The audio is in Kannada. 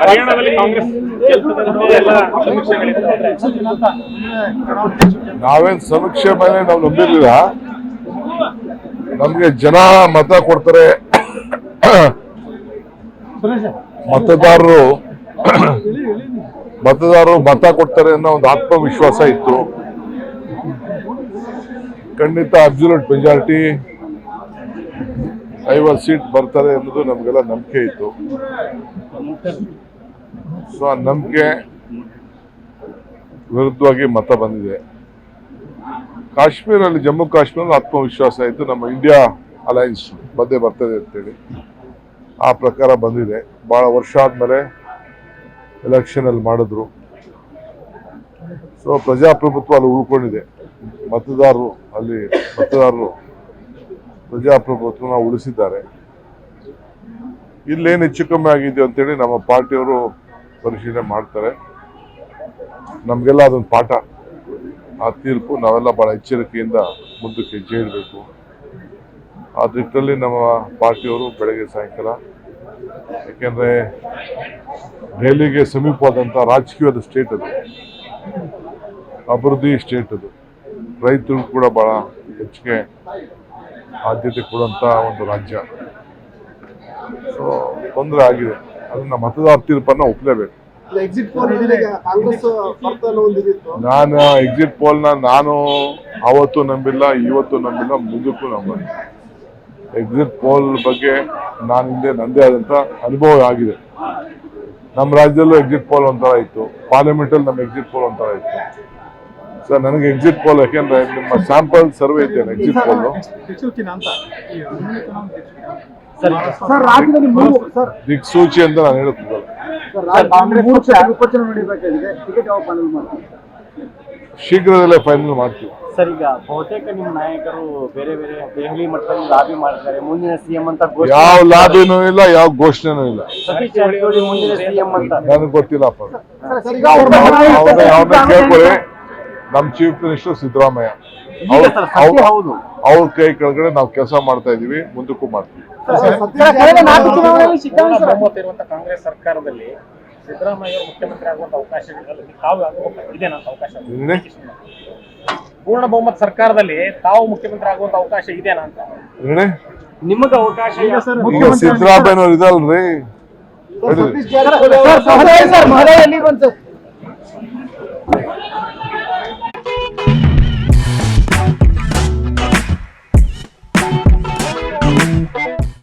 ಹರಿಯಾಣದಲ್ಲಿ ನಾವೇನ್ ಸಮೀಕ್ಷೆ ಮೇಲೆ ನಾವು ನಂಬಿರ್ಲಿಲ್ಲ. ನಮ್ಗೆ ಜನ ಮತ ಕೊಡ್ತಾರೆ. ಮತದಾರರು ಮತದಾರರು ಮತ ಕೊಡ್ತಾರೆ ಅನ್ನೋ ಒಂದು ಆತ್ಮವಿಶ್ವಾಸ ಇತ್ತು. ಖಂಡಿತ ಅಬ್ಸಲ್ಯೂಟ್ ಮೆಜಾರಿಟಿ ಐವತ್ತು ಸೀಟ್ ಬರ್ತಾರೆ ಅನ್ನೋದು ನಮಗೆಲ್ಲ ನಂಬಿಕೆ ಇತ್ತು. ಸೊ ನಂಬಿಕೆ ವಿರುದ್ಧವಾಗಿ ಮತ ಬಂದಿದೆ. ಕಾಶ್ಮೀರಲ್ಲಿ ಜಮ್ಮು ಕಾಶ್ಮೀರ ಆತ್ಮವಿಶ್ವಾಸ ಇತ್ತು ನಮ್ಮ ಇಂಡಿಯಾ ಅಲಯನ್ಸ್ ಬಂದೇ ಬರ್ತದೆ ಅಂತೇಳಿ ಆ ಪ್ರಕಾರ ಬಂದಿದೆ. ಬಹಳ ವರ್ಷ ಆದಮೇಲೆ ಎಲೆಕ್ಷನ್ ಅಲ್ಲಿ ಮಾಡಿದ್ರು. ಸೊ ಪ್ರಜಾಪ್ರಭುತ್ವ ಅಲ್ಲಿ ಉಳ್ಕೊಂಡಿದೆ. ಮತದಾರರು ಅಲ್ಲಿ ಮತದಾರರು ಪ್ರಜಾಪ್ರಭುತ್ವನ ಉಳಿಸಿದ್ದಾರೆ. ಇಲ್ಲೇನು ಹೆಚ್ಚು ಕಮ್ಮಿ ಆಗಿದೆ ಅಂತೇಳಿ ನಮ್ಮ ಪಾರ್ಟಿಯವರು ಪರಿಶೀಲನೆ ಮಾಡ್ತಾರೆ. ನಮಗೆಲ್ಲ ಅದೊಂದು ಪಾಠ. ಆ ತೀರ್ಪು ನಾವೆಲ್ಲ ಬಹಳ ಎಚ್ಚರಿಕೆಯಿಂದ ಮುಂದಕ್ಕೆ ಹೆಜ್ಜೆ ಇಡಬೇಕು ಆ ನಿಟ್ಟಿನಲ್ಲಿ ನಮ್ಮ ಪಾರ್ಟಿಯವರು ಬೆಳಗ್ಗೆ ಸಾಯಂಕಾಲ, ಯಾಕೆಂದರೆ ದೆಹಲಿಗೆ ಸಮೀಪವಾದಂಥ ರಾಜಕೀಯವಾದ ಸ್ಟೇಟ್ ಅದು. ಅಭಿವೃದ್ಧಿ ಸ್ಟೇಟ್ ಅದು. ರೈತರು ಕೂಡ ಭಾಳ ಹೆಚ್ಚಿಗೆ ಆದ್ಯತೆ ಕೊಡುವಂಥ ಒಂದು ರಾಜ್ಯ. ಸೊ ತೊಂದರೆ ಆಗಿದೆ. ಅದನ್ನ ಮತದಾರ ತೀರ್ಪನ್ನ ಒಪ್ಪಲೇಬೇಕು ನಾನು ಎಕ್ಸಿಟ್ ಪೋಲ್ನ ನಾನು ಅವತ್ತು ನಂಬಿಲ್ಲ ಇವತ್ತು ನಂಬಿಲ್ಲ ಮುಂದಕ್ಕೂ ನಂಬಲ್ಲ. ಎಕ್ಸಿಟ್ ಪೋಲ್ ಬಗ್ಗೆ ನಾನು ಹಿಂದೆ ನಂದೇ ಆದಂತ ಅನುಭವ ಆಗಿದೆ. ನಮ್ಮ ರಾಜ್ಯದಲ್ಲೂ ಎಕ್ಸಿಟ್ ಪೋಲ್ ಒಂಥರ ಇತ್ತು. ಪಾರ್ಲಿಮೆಂಟಲ್ಲಿ ನಮ್ಮ ಎಕ್ಸಿಟ್ ಪೋಲ್ ಒಂಥರ ಇತ್ತು. ಸರ್ ನನಗೆ ಎಕ್ಸಿಟ್ ಪೋಲ್ ಯಾಕೆಂದ್ರೆ ನಿಮ್ಮ ಸ್ಯಾಂಪಲ್ ಸರ್ವೆ ಇದೆ ಎಕ್ಸಿಟ್ ಪೋಲ್ ದಿಕ್ಸೂಚಿ ಅಂತ ನಾನು ಹೇಳುತ್ತಿದ್ದಲ್ಲ ಶೀಘ್ರದಲ್ಲೇ ಫೈನಲ್ ಮಾಡ್ತೀವಿ. ಸರ್ ಈಗ ಬಹುತೇಕ ನಿಮ್ಮ ನಾಯಕರು ಬೇರೆ ಬೇರೆ ದೆಹಲಿ ಮಟ್ಟದಲ್ಲಿ ಲಾಬಿ ಮಾಡ್ತಾರೆ. ಮುಂದಿನ ಸಿಎಂ ಅಂತ ಯಾವ ಲಾಬಿನೂ ಇಲ್ಲ ಯಾವ ಘೋಷಣೆನೂ ಇಲ್ಲ. ಸತೀಶ್ ಜಾರಕಿಹೊಳಿ ಮುಂದಿನ ಸಿಎಂ ಅಂತ. ನನಗೆ ಗೊತ್ತಿಲ್ಲಪ್ಪ ಕೇಳ್ಕೊಳ್ಳಿ ನಮ್ಮ ಚೀಫ್ ಮಿನಿಸ್ಟರ್ ಸಿದ್ದರಾಮಯ್ಯ ಈಗ ಸರ್ ಹೌದು ಅವ್ರ ಕೈ ಕೆಳಗಡೆ ನಾವು ಕೆಲಸ ಮಾಡ್ತಾ ಇದೀವಿ ಮುಂದಕ್ಕೂ ಮಾಡ್ತೀವಿ ಕಾಂಗ್ರೆಸ್ ಸರ್ಕಾರದಲ್ಲಿ ಸಿದ್ದರಾಮಯ್ಯ ಮುಖ್ಯಮಂತ್ರಿ ಆಗುವಂತ ಅವಕಾಶ? ಪೂರ್ಣ ಬಹುಮತ ಸರ್ಕಾರದಲ್ಲಿ ತಾವು ಮುಖ್ಯಮಂತ್ರಿ ಆಗುವಂತ ಅವಕಾಶ ಇದೇನಾ ಅಂತ? ನಿಮಗೆ ಅವಕಾಶ ಈಗ ಸಿದ್ದರಾಮಯ್ಯನವ್ರು ಇದಲ್ರಿ